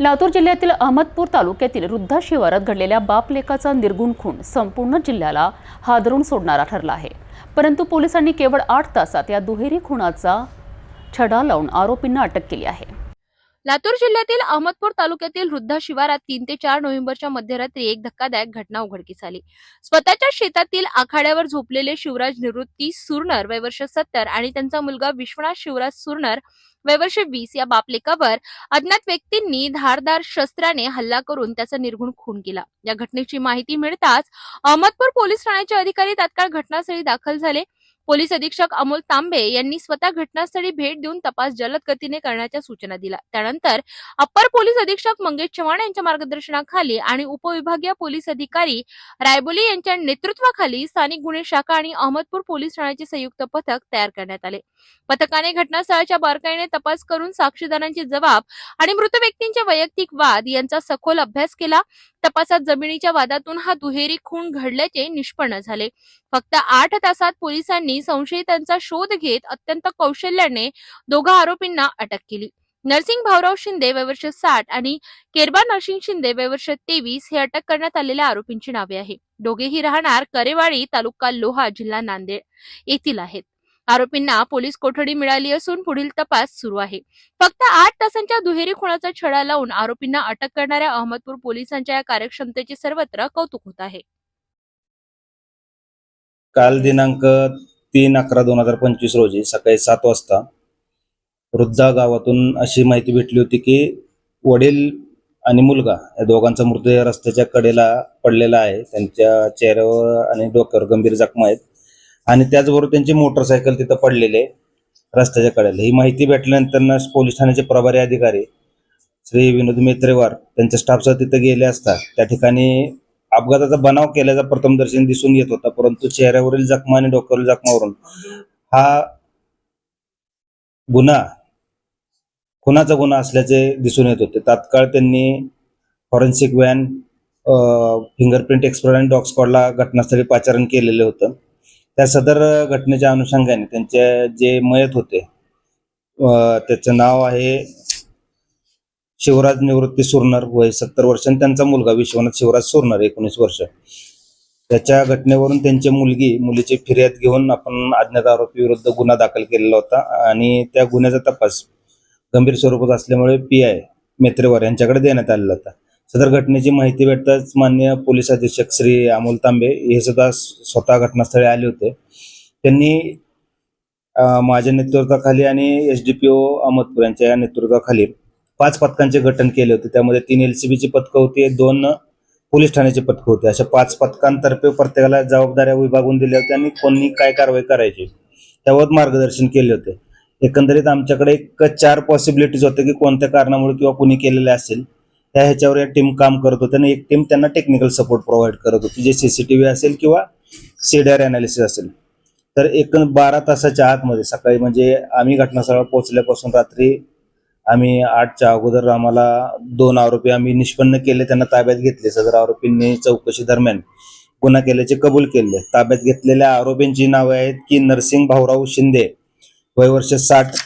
लातूर जिल्ह्यातील अहमदपूर तालुक्यातील वृद्धा शिवारात घडलेल्या बापलेकाचा निर्गुण खून संपूर्ण जिल्ह्याला हादरून सोडणारा ठरला आहे. परंतु पोलिसांनी केवळ आठ तासात या दुहेरी खुनाचा छडा लावून आरोपींना अटक केली आहे. लातूर जिल्ह्यातील अहमदपूर तालुक्यातील वृद्धा शिवारात तीन ते चार नोव्हेंबरच्या मध्यरात्री एक धक्कादायक घटना उघडकीस आली. स्वतःच्या शेतातील आखाड्यावर झोपलेले शिवराज निवृत्ती सुरनर वयवर्ष सत्तर आणि त्यांचा मुलगा विश्वनाथ शिवराज सुरनर वयवर्ष वीस या बापलेकावर अज्ञात व्यक्तींनी धारदार शस्त्राने हल्ला करून त्याचा निर्गुण खून केला. या घटनेची माहिती मिळताच अहमदपूर पोलीस ठाण्याचे अधिकारी तात्काळ घटनास्थळी दाखल झाले. पोलीस अधीक्षक अमोल तांबे यांनी स्वतः घटनास्थळी भेट देऊन तपास जलद गतीने करण्याच्या सूचना दिल्या. त्यानंतर अप्पर पोलीस अधीक्षक मंगेश चव्हाण यांच्या मार्गदर्शनाखाली आणि उपविभागीय पोलीस अधिकारी रायबोली यांच्या नेतृत्वाखाली स्थानिक गुन्हे शाखा आणि अहमदपूर पोलीस ठाण्याचे संयुक्त पथक तयार करण्यात आले. पथकाने घटनास्थळाच्या बारकाईने तपास करून साक्षीदारांचे जबाब आणि मृत व्यक्तींचे वैयक्तिक वाद यांचा सखोल अभ्यास केला. तपासात जमिनीच्या वादातून हा दुहेरी खून घडल्याचे निष्पन्न झाले. फक्त आठ तासात पोलिसांनी संशयितांचा शोध घेत अत्यंत कौशल्याने दोघा आरोपींना अटक केली. नरसिंग भाऊराव शिंदे वयवर्ष साठ आणि केरबा नरसिंग शिंदे वयवर्ष तेवीस हे अटक करण्यात आलेल्या आरोपींची नावे आहे दोघेही राहणार करेवाडी तालुका लोहा जिल्हा नांदेड येथील आहेत. आरोपींना पोलीस कोठडी मिळाली असून पुढील तपास सुरू आहे. फक्त आठ तासांच्या दुहेरी खुणाचा छडा लावून आरोपींना अटक करणाऱ्या अहमदपूर पोलिसांच्या या कार्यक्षमतेचे सर्वत्र कौतुक होत आहे. काल दिनांक तीन अकरा दोन हजार पंचवीस रोजी सकाळी सात वाजता वृद्धा गावातून अशी माहिती भेटली होती की वडील आणि मुलगा या दोघांचा मृतदेह रस्त्याच्या कडेला पडलेला आहे. त्यांच्या चेहऱ्यावर आणि डोक्यावर गंभीर जखमा आहेत. आणि त्याचबरोबर त्यांची मोटरसायकल तिथं पडलेले रस्त्याच्या कडेला. ही माहिती भेटल्यानंतर पोलीस ठाण्याचे प्रभारी अधिकारी श्री विनोद मेत्रेवार त्यांच्या स्टाफसह तिथं गेले असता त्या ठिकाणी अपघाताचा बनाव केल्याचा प्रथम दर्शन दिसून येत होता परंतु चेहऱ्यावरील जखमा आणि डोक्यावरील जखमावरून हा गुन्हा खुनाचा गुन्हा असल्याचे दिसून येत होते. तात्काळ त्यांनी फॉरेन्सिक व्हॅन फिंगरप्रिंट एक्सपर्ट आणि डॉग स्कॉडला घटनास्थळी पाचारण केलेलं होतं. त्या सदर घटनेच्या अनुषंगाने त्यांचे जे मयत होते त्याचं नाव आहे शिवराज निवृत्ती सुरणार वय सत्तर वर्ष आणि त्यांचा मुलगा विश्वनाथ शिवराज सुरणार एकोणीस वर्ष. त्याच्या घटनेवरून त्यांची मुलगी मुलीची फिर्याद घेऊन आपण अज्ञात आरोपी विरुद्ध गुन्हा दाखल केलेला होता आणि त्या गुन्ह्याचा तपास गंभीर स्वरूपात असल्यामुळे पी आय मेत्रेवार यांच्याकडे देण्यात आलेला होता. सदर घटनेची माहिती भेटताच मान्य पोलीस अधीक्षक श्री अमोल तांबे हे सुद्धा स्वतः घटनास्थळी आले होते. त्यांनी माझ्या नेतृत्वाखाली आणि S D P O Ahmadpur यांच्या नेतृत्वाखाली पाच पथकांचे गठन केले होते. त्यामध्ये तीन एल सी बीची पथकं होती दोन पोलीस ठाण्याची पथकं होती. अशा पाच पथकांतर्फे प्रत्येकाला जबाबदाऱ्या विभागून दिल्या होत्या आणि कोणी काय कारवाई करायची त्यावर मार्गदर्शन केले होते. एकंदरीत आमच्याकडे एक चार पॉसिबिलिटीज होते की कोणत्या कारणामुळे किंवा कुणी केलेले असेल त्या ह्याच्यावर या टीम काम करत होते आणि एक टीम त्यांना टेक्निकल सपोर्ट प्रोव्हाइड करत होती. जे सी सी टी व्ही असेल किंवा सीडीआर अनालिसिस असेल. तर एक बारा तासाच्या आतमध्ये सकाळी म्हणजे आम्ही घटनास्थळावर पोहोचल्यापासून रात्री आम्ही आठच्या अगोदर आम्हाला दोन आरोपी आम्ही निष्पन्न केले त्यांना ताब्यात घेतले. सदर आरोपींनी चौकशी दरम्यान गुन्हा केल्याचे कबूल केले. ताब्यात घेतलेल्या आरोपींची नावे आहेत की नरसिंग भाऊराव शिंदे वयवर्ष साठ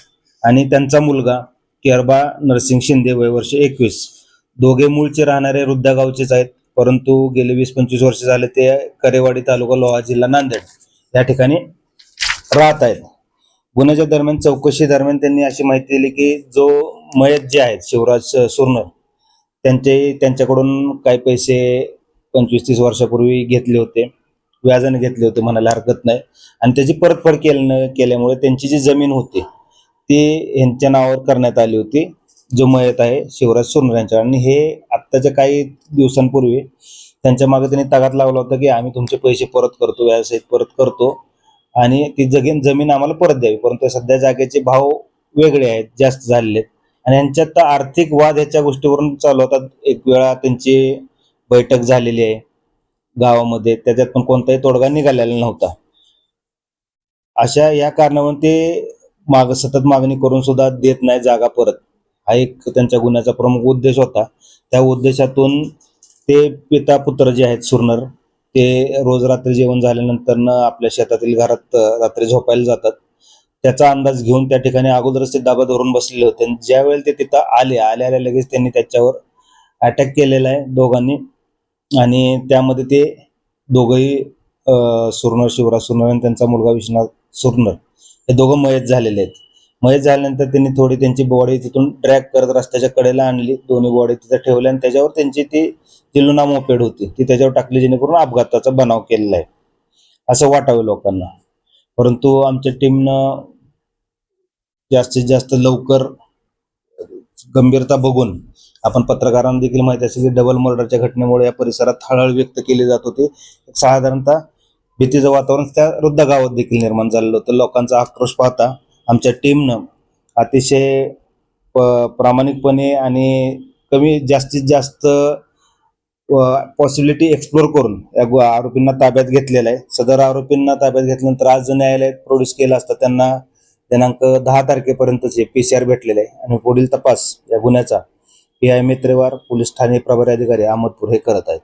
आणि त्यांचा मुलगा केरबा नरसिंग शिंदे वयवर्ष एकवीस. दोघे मूळचे राहणारे वृद्धागावचेच आहेत परंतु गेले वीस पंचवीस वर्ष झाले ते करेवाडी तालुका लोहा जिल्हा नांदेड या ठिकाणी राहत आहेत. गुन्ह्याच्या दरम्यान चौकशी दरम्यान त्यांनी अशी माहिती दिली की जो मयत जे आहेत शिवराज सुरनर त्यांचे त्यांच्याकडून काही पैसे पंचवीस तीस वर्षापूर्वी घेतले होते. व्याजाने घेतले होते म्हणायला हरकत नाही. आणि त्याची परतफेड केल्या केल्यामुळे त्यांची जी जमीन होती ती यांच्या नावावर करण्यात आली होती. जो मयत आहे शिवराज सुरनर यांच्या. आणि हे आत्ताच्या काही दिवसांपूर्वी त्यांच्या मागे त्यांनी तगात लावला होता की आम्ही तुमचे पैसे परत करतो व्याजसहित परत करतो. आणि ती जगीन जमीन आम्हाला परत द्यावी. परंतु सध्या जागेचे भाव वेगळे आहेत जास्त झालेले आहेत आणि यांच्यात तर आर्थिक वाद ह्याच्या गोष्टीवरून चालू होतात. एक वेळा त्यांची बैठक झालेली आहे गावामध्ये. त्याच्यात पण कोणताही तोडगा निघालेला नव्हता. अशा या कारणावरून ते माग सतत मागणी करून सुद्धा देत नाही जागा परत. हा एक त्यांच्या गुन्ह्याचा प्रमुख उद्देश होता. त्या उद्देशातून ते पिता पुत्र जे आहेत सुरनर ते रोज रात्री जेवण झाल्यानंतर आपल्या शेतातील घरात रात्री झोपायला जातात. त्याचा अंदाज घेऊन त्या ठिकाणी अगोदरच ते दाबा धरून बसलेले होते. आणि ते तिथं आले आल्या आल्या लगेच त्यांनी त्याच्यावर अटॅक केलेला आहे दोघांनी. आणि त्यामध्ये ते दोघंही सुरनर शिवराज सुरनर आणि त्यांचा मुलगा विश्वनाथ सुरनर हे दोघं मयत झालेले आहेत. मयत झाल्यानंतर त्यांनी थोडी त्यांची बॉडी तिथून ड्रॅग करत रस्त्याच्या कडेला आणली. दोन्ही बॉडी तिथं ठेवल्या आणि त्याच्यावर त्यांची ती जी लुना मोपेड होती. ती त्याच्यावर टाकली जेणेकरून अपघाताचा बनाव केलेला आहे. असं वाटावं लोकांना. परंतु आमच्या टीमनं जास्तीत जास्त लवकर गंभीरता बघून आपण पत्रकारांना देखील माहिती असेल की डबल मर्डरच्या घटनेमुळे या परिसरात हळहळ व्यक्त केली जात होती. साधारणतः भीतीचं वातावरण त्या वृद्ध गावात देखील निर्माण झालेलं होतं. लोकांचा आक्रोश पाहता आमच्या टीमनं अतिशय प- प्रामाणिकपणे आणि कमी जास्तीत जास्त पॉसिबिलिटी एक्सप्लोर करून या आरोपींना ताब्यात घेतलेला आहे. सदर आरोपींना ताब्यात घेतल्यानंतर आज न्यायालयात प्रोड्यूस केलं असतं त्यांना दिनांक दहा तारखेपर्यंतचे पी सी आर भेटलेले आहे. आणि पुढील तपास या गुन्ह्याचा पी आय मित्रेवार पोलीस ठाणे प्रभारी अधिकारी अहमदपूर हे करत आहेत.